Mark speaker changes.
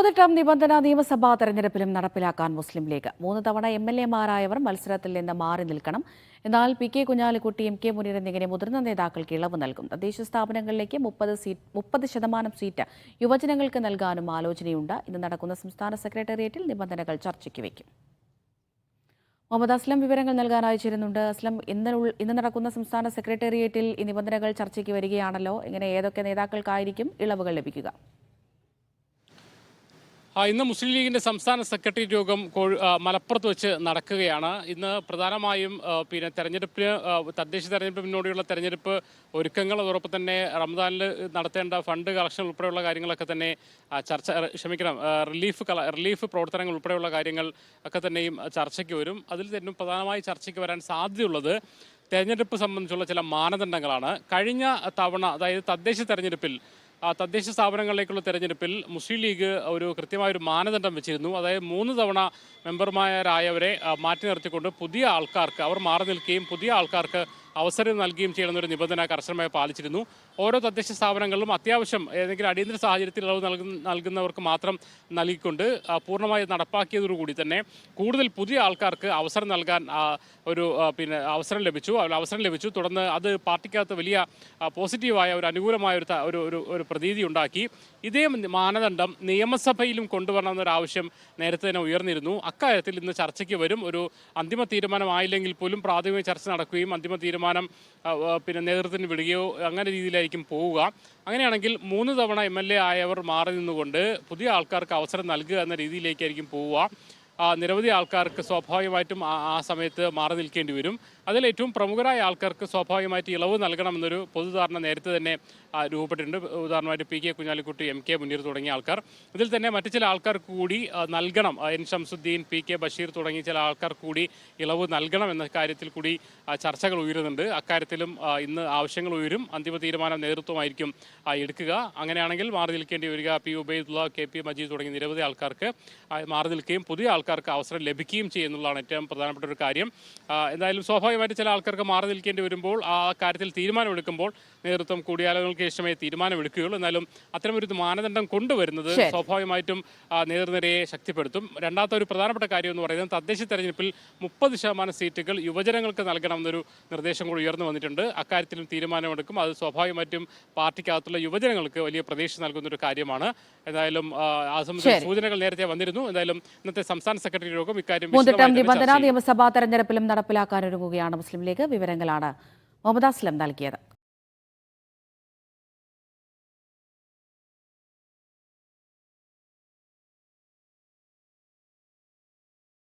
Speaker 1: മൂന്ന് ടേം നിബന്ധന നിയമസഭാ തെരഞ്ഞെടുപ്പിലും നടപ്പിലാക്കാൻ മുസ്ലിം ലീഗ്. മൂന്ന് തവണ എം എൽ എമാരായവർ മത്സരത്തിൽ നിന്ന് മാറി നിൽക്കണം. എന്നാൽ P K Kunhalikutty M K Muneer എന്നിങ്ങനെ മുതിർന്ന നേതാക്കൾക്ക് ഇളവ് നൽകും. തദ്ദേശ സ്ഥാപനങ്ങളിലേക്ക് മുപ്പത് സീറ്റ് മുപ്പത് ശതമാനം സീറ്റ് യുവജനങ്ങൾക്ക് നൽകാനും ആലോചനയുണ്ട്. ഇന്ന് നടക്കുന്ന സംസ്ഥാന സെക്രട്ടേറിയറ്റിൽ നിബന്ധനകൾ ചർച്ചയ്ക്ക് വയ്ക്കും. മുഹമ്മദ് അസ്ലം വിവരങ്ങൾ നൽകാൻ അയച്ചിരുന്നുണ്ട്. അസ്ലം ഇന്ന് ഇന്ന് നടക്കുന്ന സംസ്ഥാന സെക്രട്ടേറിയറ്റിൽ ഈ നിബന്ധനകൾ ചർച്ചയ്ക്ക് വരികയാണല്ലോ. ഇങ്ങനെ ഏതൊക്കെ നേതാക്കൾക്കായിരിക്കും ഇളവുകൾ ലഭിക്കുക?
Speaker 2: ഇന്ന് മുസ്ലിം ലീഗിന്റെ സംസ്ഥാന സെക്രട്ടേറിയറ്റ് യോഗം മലപ്പുറത്ത് വെച്ച് നടക്കുകയാണ്. ഇന്ന് പ്രധാനമായും പിന്നെ തെരഞ്ഞെടുപ്പിന് തദ്ദേശ തെരഞ്ഞെടുപ്പ് മുന്നോടിയുള്ള തെരഞ്ഞെടുപ്പ് ഒരുക്കങ്ങൾ അതോടൊപ്പം തന്നെ റമദാനിൽ നടത്തേണ്ട ഫണ്ട് കളക്ഷൻ ഉൾപ്പെടെയുള്ള കാര്യങ്ങളൊക്കെ തന്നെ ചർച്ച ക്ഷമിക്കണം റിലീഫ് റിലീഫ് പ്രവർത്തനങ്ങൾ ഉൾപ്പെടെയുള്ള കാര്യങ്ങൾ ഒക്കെ തന്നെയും ചർച്ചയ്ക്ക് വരും. അതിൽ തന്നെ പ്രധാനമായി ചർച്ചയ്ക്ക് വരാൻ സാധ്യതയുള്ളത് തെരഞ്ഞെടുപ്പ് സംബന്ധിച്ചുള്ള ചില മാനദണ്ഡങ്ങളാണ്. കഴിഞ്ഞ തവണ അതായത് തദ്ദേശ തെരഞ്ഞെടുപ്പിൽ തദ്ദേശ സ്ഥാപനങ്ങളിലേക്കുള്ള തെരഞ്ഞെടുപ്പിൽ മുസ്ലിം ലീഗ് ഒരു കൃത്യമായ ഒരു മാനദണ്ഡം വെച്ചിരുന്നു. അതായത് മൂന്ന് തവണ മെമ്പർമാരായവരെ മാറ്റി നിർത്തിക്കൊണ്ട് പുതിയ ആൾക്കാർക്ക് അവർ മാറി നിൽക്കുകയും പുതിയ ആൾക്കാർക്ക് അവസരം നൽകുകയും ചെയ്യണമെന്നൊരു നിബന്ധന കർശനമായി പാലിച്ചിരുന്നു. ഓരോ തദ്ദേശ സ്ഥാപനങ്ങളിലും അത്യാവശ്യം ഏതെങ്കിലും അടിയന്തര സാഹചര്യത്തിൽ ഇളവ് നൽകുന്ന നൽകുന്നവർക്ക് മാത്രം നൽകിക്കൊണ്ട് പൂർണമായി നടപ്പാക്കിയതോടുകൂടി തന്നെ കൂടുതൽ പുതിയ ആൾക്കാർക്ക് അവസരം നൽകാൻ ഒരു പിന്നെ അവസരം ലഭിച്ചു. അവസരം ലഭിച്ചു. തുടർന്ന് അത് പാർട്ടിക്കകത്ത് വലിയ പോസിറ്റീവായ ഒരു അനുകൂലമായ ഒരു ഒരു ഒരു ഒരു പ്രതീതി ഉണ്ടാക്കി. ഇതേ മാനദണ്ഡം നിയമസഭയിലും കൊണ്ടുവരണമെന്നൊരു ആവശ്യം നേരത്തെ തന്നെ ഉയർന്നിരുന്നു. അക്കാര്യത്തിൽ ഇന്ന് ചർച്ചയ്ക്ക് വരും. ഒരു അന്തിമ തീരുമാനമായില്ലെങ്കിൽ പോലും പ്രാഥമിക ചർച്ച നടക്കുകയും അന്തിമ തീരുമാനം ആ, പിന്നെ നേതൃത്വത്തിന് വിടുകയോ അങ്ങനെ രീതിയിലായിരിക്കും പോവുക. അങ്ങനെയാണെങ്കിൽ മൂന്ന് തവണ എം എൽ എ ആയവർ മാറി നിന്നുകൊണ്ട് പുതിയ ആൾക്കാർക്ക് അവസരം നൽകുക എന്ന രീതിയിലേക്കായിരിക്കും പോവുക. നിരവധി ആൾക്കാർക്ക് സ്വാഭാവികമായിട്ടും ആ സമയത്ത് മാറി നിൽക്കേണ്ടി വരും. അതിൽ ഏറ്റവും പ്രമുഖരായ ആൾക്കാർക്ക് സ്വാഭാവികമായിട്ട് ഇളവ് നൽകണമെന്നൊരു പൊതുധാരണ നേരത്തെ തന്നെ രൂപപ്പെട്ടിട്ടുണ്ട്. ഉദാഹരണമായിട്ട് P K Kunhalikutty M K Muneer തുടങ്ങിയ ആൾക്കാർ. ഇതിൽ തന്നെ മറ്റു ചില ആൾക്കാർക്ക് കൂടി നൽകണം. N Shamsuddin P K Basheer തുടങ്ങിയ ചില ആൾക്കാർ കൂടി ഇളവ് നൽകണം എന്ന കാര്യത്തിൽ കൂടി ചർച്ചകൾ ഉയരുന്നുണ്ട്. അക്കാര്യത്തിലും ഇന്ന് ആവശ്യങ്ങൾ ഉയരും. അന്തിമ തീരുമാനം നേതൃത്വമായിരിക്കും എടുക്കുക. അങ്ങനെയാണെങ്കിൽ മാറി നിൽക്കേണ്ടി വരിക. P Ubaidulla K P Majeed തുടങ്ങിയ നിരവധി ആൾക്കാർക്ക് മാറി നിൽക്കുകയും പുതിയ ആൾക്കാർക്ക് അവസരം ലഭിക്കുകയും ചെയ്യുന്നുള്ളതാണ് ഏറ്റവും പ്രധാനപ്പെട്ട ഒരു കാര്യം. എന്തായാലും എന്തായാലും സ്വാഭാവികമായിട്ട് ചില ആൾക്കാർക്ക് മാറി നിൽക്കേണ്ടി വരുമ്പോൾ ആ കാര്യത്തിൽ തീരുമാനമെടുക്കുമ്പോൾ നേതൃത്വം കൂടിയാലോചനകൾക്ക് ശേഷമേ തീരുമാനമെടുക്കുകയുള്ളൂ. എന്നാലും അത്തരമൊരു മാനദണ്ഡം കൊണ്ടുവരുന്നത്. സ്വാഭാവികമായിട്ടും നേതൃനിരയെ ശക്തിപ്പെടുത്തും. രണ്ടാമത്തെ ഒരു പ്രധാനപ്പെട്ട കാര്യം എന്ന് പറയുന്നത് തദ്ദേശ തെരഞ്ഞെടുപ്പിൽ മുപ്പത് ശതമാനം സീറ്റുകൾ യുവജനങ്ങൾക്ക് നൽകണമെന്നൊരു നിർദ്ദേശം കൂടി ഉയർന്നു വന്നിട്ടുണ്ട്. അക്കാര്യത്തിലും തീരുമാനമെടുക്കും. അത് സ്വാഭാവികമായിട്ടും പാർട്ടിക്കകത്തുള്ള യുവജനങ്ങൾക്ക് വലിയ പ്രതീക്ഷ നൽകുന്ന ഒരു കാര്യമാണ്. എന്തായാലും ആ, സംബന്ധിച്ച സൂചനകൾ നേരത്തെ വന്നിരുന്നു. എന്തായാലും ഇന്നത്തെ സംസ്ഥാന സെക്രട്ടറി യോഗം ഇക്കാര്യം
Speaker 1: നിബന്ധന. നിയമസഭാ തെരഞ്ഞെടുപ്പിലും നടപ്പിലാക്കാനൊരുങ്ങുകയാണ് മുസ്ലിം ലീഗ് വിവരങ്ങളാണ്. മുഹമ്മദ് അസ്ലം നൽകിയത്.